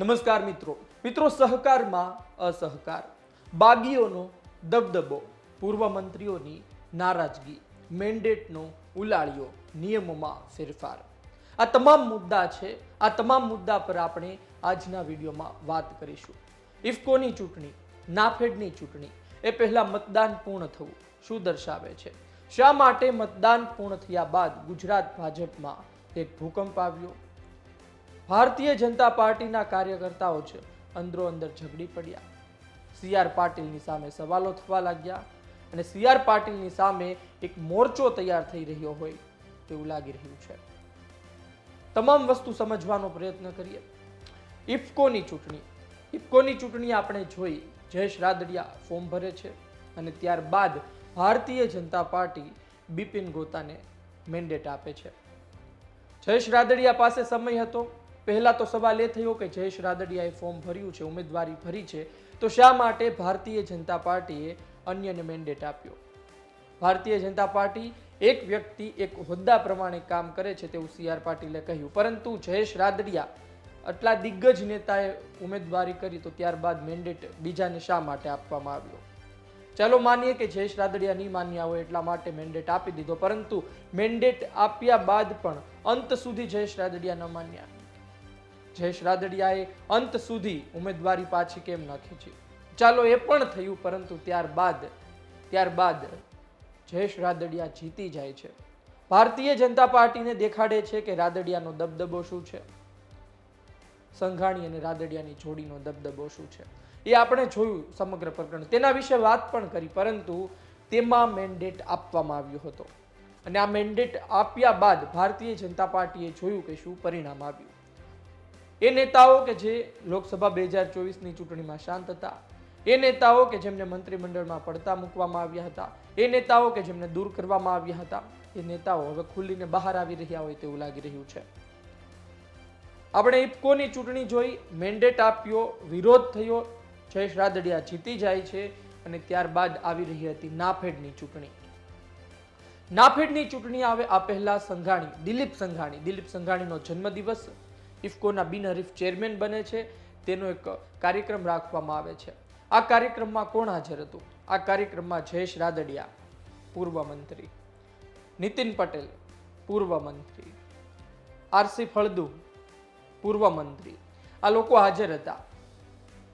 નમસ્કાર મિત્રો. મિત્રો, સહકારમાં અસહકાર. બાગીઓનો દબદબો. પૂર્વ મંત્રીઓની નારાજગી. મેન્ડેટનો ઉલાળ્યો નિયમોમાં ફેરફાર. આ તમામ મુદ્દા છે. આ તમામ મુદ્દા પર આપણે આજના વિડીયોમાં વાત કરીશું. ઇફકોની ચૂંટણી, નાફેડની ચૂંટણી, એ પહેલાં મતદાન પૂર્ણ થવું શું દર્શાવે છે? શા માટે મતદાન પૂર્ણ થયા બાદ ગુજરાત ભાજપમાં એક ભૂકંપ આવ્યો? ભારતીય જનતા પાર્ટીના કાર્યકર્તાઓ છે. અંદરો અંદર ઝઘડી પડ્યા. સી આર પાટીલની સામે સવાલો થવા લાગ્યા અને સી આર પાટીલની સામે એક મોરચો તૈયાર થઈ રહ્યો હોય તેવું લાગી રહ્યું છે. તમામ વસ્તુ સમજવાનો પ્રયત્ન કરીએ. ઇફકોની ચૂંટણી. ઇફકોની ચૂંટણી આપણે જોઈ જયેશ રાદડિયા ફોર્મ ભરે છે અને ત્યારબાદ ભારતીય જનતા પાર્ટી બિપિન ગોતાને મેન્ડેટ આપે છે. જયેશ રાદડિયા પાસે સમય હતો. પહેલા તો સવાલ એ થયો કે જયેશ રાદડિયાએ ફોર્મ ભર્યું છે, ઉમેદવારી ભરી છે, તો શા માટે ભારતીય જનતા પાર્ટીએ અન્યને મેન્ડેટ આપ્યો? ભારતીય જનતા પાર્ટી એક વ્યક્તિ, એક હોદ્દા પ્રમાણે કામ કરે છે તેવું સી આર પાટીલે કહ્યું. પરંતુ જયેશ રાદડિયા આટલા દિગ્ગજ નેતાએ ઉમેદવારી કરી તો ત્યારબાદ મેન્ડેટ બીજાને શા માટે આપવામાં આવ્યો? ચાલો માનીએ કે જયેશ રાદડિયા નહીં માન્યા હોય એટલા માટે મેન્ડેટ આપી દીધો. પરંતુ મેન્ડેટ આપ્યા બાદ પણ અંત સુધી જયેશ રાદડિયા ન માન્યા. જયેશ રાદડિયાએ અંત સુધી ઉમેદવારી પાછી કેમ ન ખેંચી ચાલો એ પણ થયું, પરંતુ ત્યારબાદ ત્યારબાદ જયેશ રાદડિયા જીતી જાય છે. ભારતીય જનતા પાર્ટીને દેખાડે છે કે રાદડિયાનો દબદબો શું છે? સંઘાણી અને રાદડિયાની જોડીનો દબદબો શું છે? એ આપણે જોયું સમગ્ર પ્રકરણ. તેના વિશે વાત પણ કરી, પરંતુ તેમાં મેન્ડેટ આપવામાં આવ્યો હતો. અને આ મેન્ડેટ આપ્યા બાદ ભારતીય જનતા પાર્ટીએ જોયું કે શું પરિણામ આવ્યું. એ નેતાઓ કે જે લોકસભા બે હજાર ચોવીસની ચૂંટણીમાં શાંત હતા, એ નેતાઓ કે જેમને મંત્રીમંડળમાં પડતા મૂકવામાં આવ્યા હતા, એ નેતાઓ કે જેમને દૂર કરવામાં આવ્યા હતા, એ નેતાઓ હવે ખુલ્લીને બહાર આવી રહ્યા હોય તેવું લાગી રહ્યું છે. આપણે ઇફકોની ચૂંટણી જોઈ મેન્ડેટ આપ્યો, વિરોધ થયો, જયેશ રાદડિયા જીતી જાય છે અને ત્યારબાદ આવી રહી હતી નાફેડની ચૂંટણી. નાફેડની ચૂંટણી આવે આ પહેલા સંઘાણી, દિલીપ સંઘાણી, દિલીપ સંઘાણીનો જન્મદિવસ ઇફકોના બિનહરીફ ચેરમેન બને છે. તેનો એક કાર્યક્રમ રાખવામાં આવે છે. આ કાર્યક્રમમાં કોણ હાજર હતું? આ કાર્યક્રમમાં જયેશ રાદડિયા, પૂર્વ મંત્રી. નીતિન પટેલ, પૂર્વ મંત્રી. આરસી ફળદુ, પૂર્વ મંત્રી. આ લોકો હાજર હતા.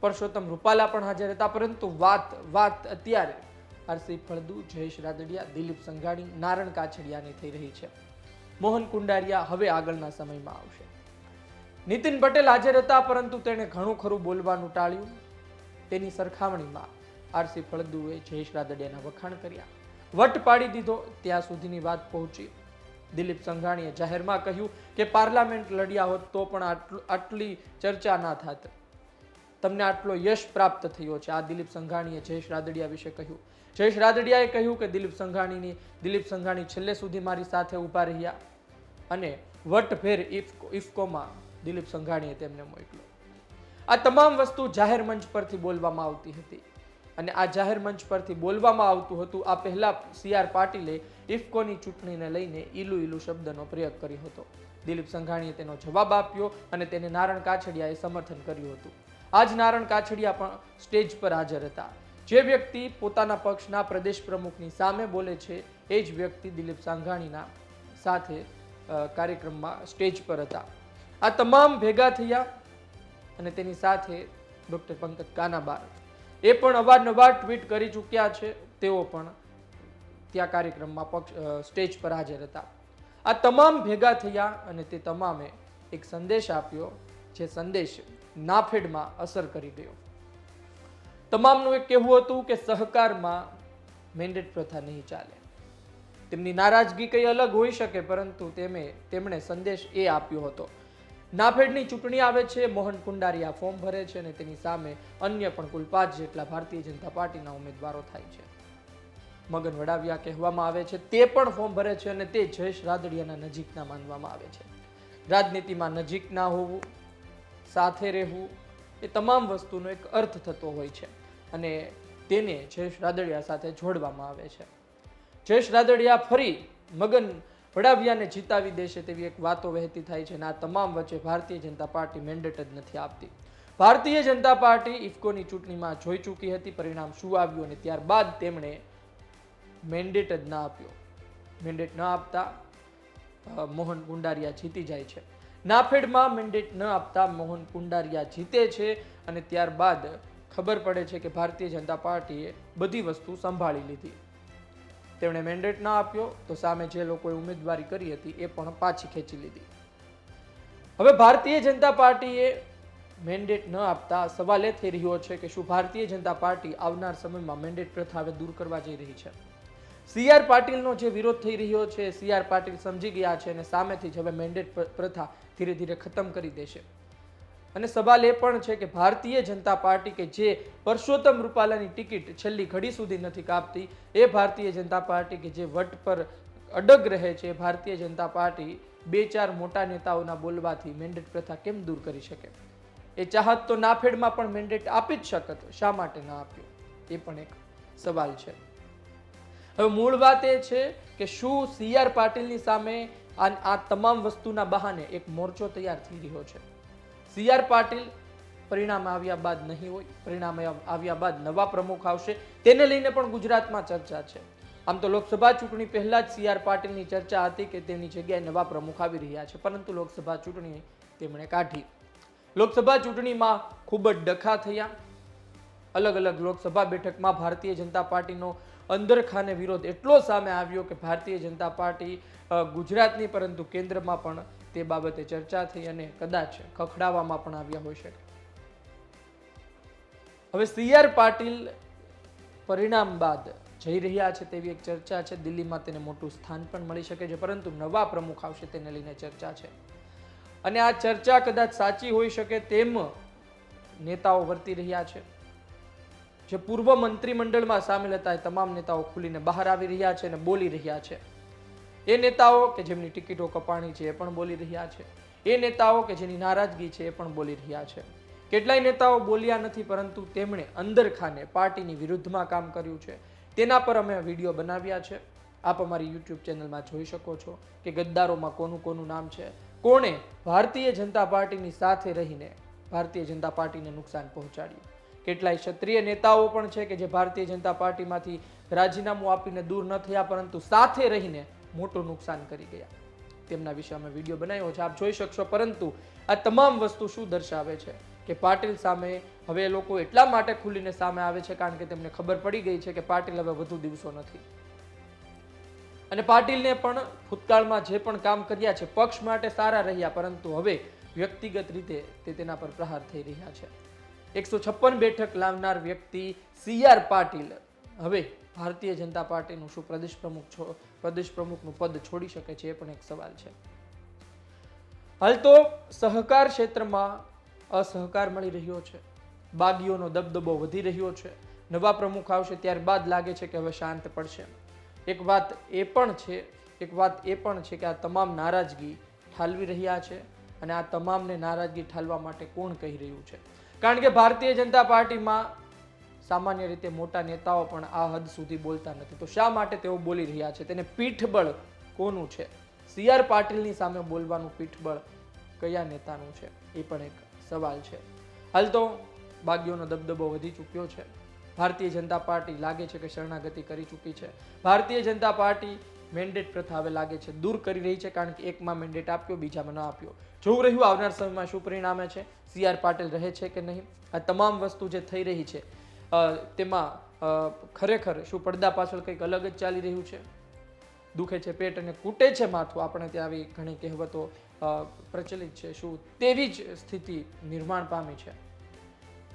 પરસોત્તમ રૂપાલા પણ હાજર હતા. પરંતુ વાત વાત અત્યારે આરસી ફળદુ, જયેશ રાદડિયા, દિલીપ સંઘાણી, નારણ કાછડિયાની થઈ રહી છે. મોહન કુંડારિયા હવે આગળના સમયમાં આવશે. નીતિન પટેલ હાજર હતા, પરંતુ તેણે ઘણું ખરું બોલવાનું ટાળ્યું. તેની સરખામણીમાં આરસી ફળદુએ જયેશ રાદડિયાના વખાણ કર્યા. વટ પાડી દીધો, ત્યાં સુધીની વાત પહોંચી. દિલીપ સંઘાણીએ જાહેરમાં કહ્યું કે પાર્લામેન્ટ લડ્યા હોત તો પણ આટલું ચર્ચા ના થાત. તમને આટલો યશ પ્રાપ્ત થયો છે, આ દિલીપ સંઘાણીએ જયેશ રાદડિયા વિશે કહ્યું. જયેશ રાદડિયાએ કહ્યું કે દિલીપ સંઘાણીની, દિલીપ સંઘાણી છેલ્લે સુધી મારી સાથે ઊભા રહ્યા. અને વટભેર ઇફકો ઇફકોમાં દિલીપ સંઘાણીએ તેમને મોકલ્યો આ તમામ વસ્તુ જાહેર મંચ પરથી બોલવામાં આવતી હતી. અને આ જાહેર મંચ પરથી બોલવામાં આવતું હતું, આ પહેલા સી આર પાટીલે ઇફકોની ચૂંટણીને લઈને ઈલુ ઈલુ શબ્દનો પ્રયોગ કર્યો હતો. દિલીપ સંઘાણીએ તેનો જવાબ આપ્યો અને તેને નારણ કાછડિયાએ સમર્થન કર્યું હતું. આજ નારણ કાછડિયા પણ સ્ટેજ પર હાજર હતા. જે વ્યક્તિ પોતાના પક્ષના પ્રદેશ પ્રમુખની સામે બોલે છે, એ જ વ્યક્તિ દિલીપ સંઘાણીના સાથે કાર્યક્રમમાં સ્ટેજ પર હતા. આ તમામ ભેગા થયા અને તેની સાથે ડૉક્ટર પંકજ કાનાબાર. એ પણ અવારનવાર ટ્વીટ કરી ચૂક્યા છે. તેઓ પણ ત્યાં કાર્યક્રમમાં પક્ષ સ્ટેજ પર હાજર હતા. આ તમામ ભેગા થયા અને તે તમામે એક સંદેશ આપ્યો, જે સંદેશ નાફેડમાં અસર કરી ગયો. તમામનું એક કહેવું હતું કે સહકારમાં મેન્ડેટ પ્રથા નહીં ચાલે. તેમની નારાજગી કંઈ અલગ હોઈ શકે, પરંતુ તેમે, તેમણે સંદેશ એ આપ્યો હતો નાફેડની ચૂંટણી આવે છે, મોહન કુંડારિયા ફોર્મ ભરે છે અને તેની સામે અન્ય પણ કુલ પાંચ જેટલા ભારતીય જનતા પાર્ટીના ઉમેદવારો થાય છે. મગન વડાવિયા કહેવામાં આવે છે, તે પણ ફોર્મ ભરે છે અને તે જયેશ રાદડિયાના નજીકના માનવામાં આવે છે. રાજનીતિમાં નજીક ના હોવું, સાથે રહેવું, એ તમામ વસ્તુનો એક અર્થ થતો હોય છે અને તેને જયેશ રાદડિયા સાથે જોડવામાં આવે છે. જયેશ રાદડિયા ફરી મગન વડાવિયાને જીતાવી દેશે તેવી એક વાતો વહેતી થાય છે અને આ તમામ વચ્ચે ભારતીય જનતા પાર્ટી મેન્ડેટ જ નથી આપતી. ભારતીય જનતા પાર્ટી ઇફકોની ચૂંટણીમાં જોઈ ચૂકી હતી. પરિણામ શું આવ્યું અને ત્યારબાદ તેમણે મેન્ડેટ જ ના આપ્યો. મેન્ડેટ ન આપતા મોહન કુંડારિયા જીતી જાય છે. નાફેડમાં મેન્ડેટ ન આપતા મોહન કુંડારિયા જીતે છે અને ત્યારબાદ ખબર પડે છે કે ભારતીય જનતા પાર્ટીએ બધી વસ્તુ સંભાળી લીધી. તેમણે મેન્ડેટ ન આપ્યો તો સામે જે લોકોએ ઉમેદવારી કરી હતી એ પણ પાછી ખેંચી લીધી. હવે ભારતીય જનતા પાર્ટીએ મેન્ડેટ ન આપતા સવાલ એ થઈ રહ્યો છે કે શું ભારતીય જનતા પાર્ટી આવનાર સમયમાં મેન્ડેટ પ્રથા હવે દૂર કરવા જઈ રહી છે? સી આર પાટીલનો જે વિરોધ થઈ રહ્યો છે સી આર પાટીલ સમજી ગયા છે અને સામેથી જ હવે મેન્ડેટ પ્રથા ધીરે ધીરે ખતમ કરી દેશે. અને સવાલ એ પણ છે કે ભારતીય જનતા પાર્ટી કે જે પરસોત્તમ રૂપાલાની ટિકિટ છેલ્લી ઘડી સુધી નથી કાપતી, એ ભારતીય જનતા પાર્ટી કે જે વટ પર અડગ રહે છે ભારતીય જનતા પાર્ટી બે ચાર મોટા નેતાઓના બોલવાથી મેન્ડેટ પ્રથા કેમ દૂર કરી શકે? એ ચાહત તો નાફેડમાં પણ મેન્ડેટ આપી જ શકત, શા માટે ના આપ્યો? એ પણ એક સવાલ છે. હવે મૂળ વાત એ છે કે શું સી આર પાટીલની સામે આ તમામ વસ્તુના બહાને એક મોરચો તૈયાર થઈ રહ્યો છે? સી આર પાટીલ પરિણામ આવ્યા બાદ નહીં હોય, પરિણામ આવ્યા બાદ નવા પ્રમુખ આવશે. તેને લઈને પણ ગુજરાતમાં ચર્ચા છે. આમ તો લોકસભા ચૂંટણી પહેલા જ સી આર પાટીલની ચર્ચા હતી કે તેમની જગ્યાએ નવા પ્રમુખ આવી રહ્યા છે, પરંતુ લોકસભા ચૂંટણી તેમણે કાઢી. લોકસભા ચૂંટણીમાં ખૂબ જ ડખા થયા. અલગ અલગ લોકસભા બેઠકમાં ભારતીય જનતા પાર્ટીનો અંદરખાને વિરોધ એટલો સામે આવ્યો કે ભારતીય જનતા પાર્ટી ગુજરાતની, પરંતુ કેન્દ્રમાં પણ તે બાબતે ચર્ચા થઈ અને કદાચ ખખડાવવામાં પણ આવ્યા હોઈ શકે. હવે સી આર પાટીલ પરિણામ બાદ જઈ રહ્યા છે તેવી એક ચર્ચા છે. દિલ્હીમાં તેને મોટું સ્થાન પણ મળી શકે છે, પરંતુ નવા પ્રમુખ આવશે તેને લઈને ચર્ચા છે. અને આ ચર્ચા કદાચ સાચી હોઈ શકે તેમ નેતાઓ વર્તી રહ્યા છે. જે પૂર્વ મંત્રીમંડળમાં સામેલ હતા એ તમામ નેતાઓ ખુલીને બહાર આવી રહ્યા છે અને બોલી રહ્યા છે. એ નેતાઓ કે જેમની ટિકિટો કપાણી છે એ પણ બોલી રહ્યા છે. એ નેતાઓ કે જેની નારાજગી છે એ પણ બોલી રહ્યા છે. કેટલાય નેતાઓ બોલ્યા નથી, પરંતુ તેમણે અંદરખાને પાર્ટીની વિરુદ્ધમાં કામ કર્યું છે. તેના પર અમે વીડિયો બનાવ્યા છે. આપ અમારી યુટ્યુબ ચેનલમાં જોઈ શકો છો કે ગદ્દારોમાં કોનું કોનું નામ છે. કોણે ભારતીય જનતા પાર્ટીની સાથે રહીને ભારતીય જનતા પાર્ટીને નુકસાન પહોંચાડ્યું. કેટલાય ક્ષત્રિય નેતાઓ પણ છે કે જે ભારતીય જનતા પાર્ટીમાંથી રાજીનામું આપીને દૂર ન થયા, પરંતુ સાથે રહીને મોટું નુકસાન કરી ગયા. તેમના વિશે અમે વીડિયો બનાવ્યો છે, આપ જોઈ શકશો. પરંતુ આ તમામ વસ્તુ શું દર્શાવે છે કે પાટીલ સામે હવે એ લોકો એટલા માટે ખુલીને સામે આવે છે કારણ કે તેમને ખબર પડી ગઈ છે કે પાટીલ હવે વધુ દિવસો નથી. અને પાટીલને પણ ભૂતકાળમાં જે પણ કામ કર્યા છે, પક્ષ માટે સારા રહ્યા, પરંતુ હવે વ્યક્તિગત રીતે તે તેના પર પ્રહાર થઈ રહ્યા છે. એકસો છપ્પન બેઠક લાવનાર વ્યક્તિ સી આર પાટીલ હવે ભારતીય જનતા પાર્ટીનું શું પ્રદેશ પ્રમુખ છો પ્રદેશ પ્રમુખનું પદ છોડી શકે છે એ પણ એક સવાલ છે. હાલ તો સહકાર ક્ષેત્રમાં અસહકાર મળી રહ્યો છે. બાગીઓનો દબદબો વધી રહ્યો છે. નવા પ્રમુખ આવશે ત્યારબાદ લાગે છે કે હવે શાંત પડશે. એક વાત એ પણ છે, એક વાત એ પણ છે કે આ તમામ નારાજગી ઠાલવી રહ્યા છે અને આ તમામને નારાજગી ઠાલવા માટે કોણ કહી રહ્યું છે? કારણ કે ભારતીય જનતા પાર્ટીમાં સામાન્ય રીતે મોટા નેતાઓ પણ આ હદ સુધી બોલતા નથી. તો શા માટે તેઓ બોલી રહ્યા છે? તેને પીઠબળ કોનું છે? સી આર પાટીલની સામે બોલવાનું પીઠબળ કયા નેતાનું છે? એ પણ એક સવાલ છે. હાલ તો બાગીઓનો દબદબો વધી ચૂક્યો છે. ભારતીય જનતા પાર્ટી લાગે છે કે શરણાગતિ કરી ચૂકી છે. ભારતીય જનતા પાર્ટી મેન્ડેટ પ્રથા હવે લાગે છે. દૂર કરી રહી છે કારણ કે એકમાં મેન્ડેટ આપ્યો, બીજામાં ન આપ્યો. જોવું રહ્યું આવનાર સમયમાં શું પરિણામે છે? સી આર પાટીલ રહે છે કે નહીં? આ તમામ વસ્તુ જે થઈ રહી છે તેમાં ખરેખર શું પડદા પાછળ કંઈક અલગ જ ચાલી રહ્યું છે? દુખે છે પેટ અને કૂટે છે માથું? આપણે ત્યાં આવી ઘણી કહેવતો પ્રચલિત છે. શું તેવી જ સ્થિતિ નિર્માણ પામી છે?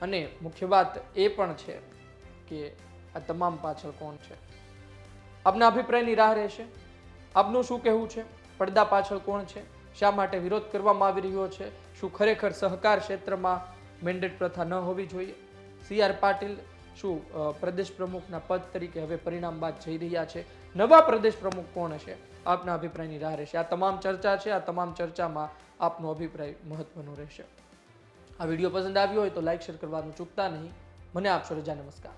અને મુખ્ય વાત એ પણ છે કે આ તમામ પાછળ કોણ છે? આપના અભિપ્રાયની રાહ રહેશે. આપનું શું કહેવું છે? પડદા પાછળ કોણ છે? શા માટે વિરોધ કરવામાં આવી રહ્યો છે? શું ખરેખર સહકાર ક્ષેત્રમાં મેન્ડેટ પ્રથા ન હોવી જોઈએ? સી આર પાટીલ શું પ્રદેશ પ્રમુખના પદ તરીકે હવે પરિણામ બાદ જઈ રહ્યા છે. નવા પ્રદેશ પ્રમુખ કોણ હશે? આપના અભિપ્રાયની રાહ રહેશે. આ તમામ ચર્ચા છે, આ તમામ ચર્ચામાં આપનો અભિપ્રાય મહત્વનો રહેશે. આ વીડિયો પસંદ આવ્યો હોય તો લાઈક, શેર કરવાનું ચૂકતા નહીં. મને આપશો રજા. નમસ્કાર.